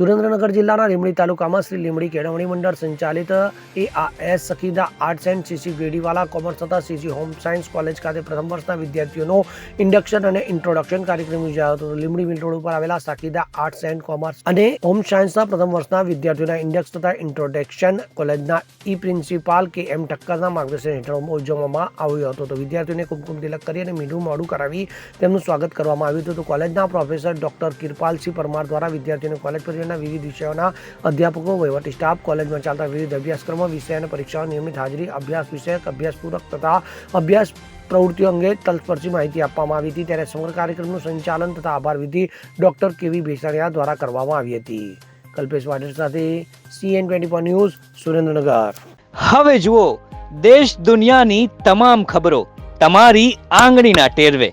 સુરેન્દ્રનગર જિલ્લાના લીંબડી તાલુકામાં શ્રી લીંબડી કેળવણી મંડળ સંચાલિત એ આ S Sakhida arts and CC Gediwala commerce તથા સીસી હોમ સાયન્સ કોલેજ ખાતે પ્રથમ વર્ષના વિદ્યાર્થીઓનો ઇન્ડક્શન અને ઇન્ટ્રોડક્શન કાર્યક્રમ યોજાયો હતો. લીંબડી મિલ રોડ ઉપર આવેલા સખીદા આર્ટ્સ એન્ડ કોમર્સ અને હોમ સાયન્સના પ્રથમ વર્ષના વિદ્યાર્થીઓના ઇન્ડેક્સ તથા ઇન્ટ્રોડક્શન કોલેજના ઈ પ્રિન્સિપાલ કે એમ ઠક્કરના માર્ગદર્શન હેઠળ ઉજવવામાં આવ્યો હતો. તો વિદ્યાર્થીઓને કુમકુમ તિલક કરી અને મીઠું મોડું કરાવી તેમનું સ્વાગત કરવામાં આવ્યું હતું. કોલેજના પ્રોફેસર ડોક્ટર કિરપાલસિંહ પરમાર દ્વારા વિદ્યાર્થીઓને કોલેજ પરિવારના વિવિધ વિષયોના અધ્યાપકો, વહીવટી સ્ટાફ, કોલેજમાં ચાલતા વિવિધ અભ્યાસક્રમો વિષય અને પરીક્ષાઓ, નિયમિત હાજરી, અભ્યાસ વિષયક, અભ્યાસપૂરક તથા અભ્યાસ પ્રવૃત્તિઓ અંગે તલસ્પર્શી માહિતી આપવામાં આવી હતી. ત્યારે સમગ્ર કાર્યક્રમનું સંચાલન તથા આભાર વિધિ ડોક્ટર કેવી ભેસાણિયા દ્વારા કરવામાં આવી હતી. કલ્પેશ વાડેર સાથે સીએન ટ્વેન્ટી ન્યૂઝ, સુરેન્દ્રનગર. હવે જુઓ, દેશ દુનિયાની તમામ ખબરો તમારી આંગળીના ટેરવે.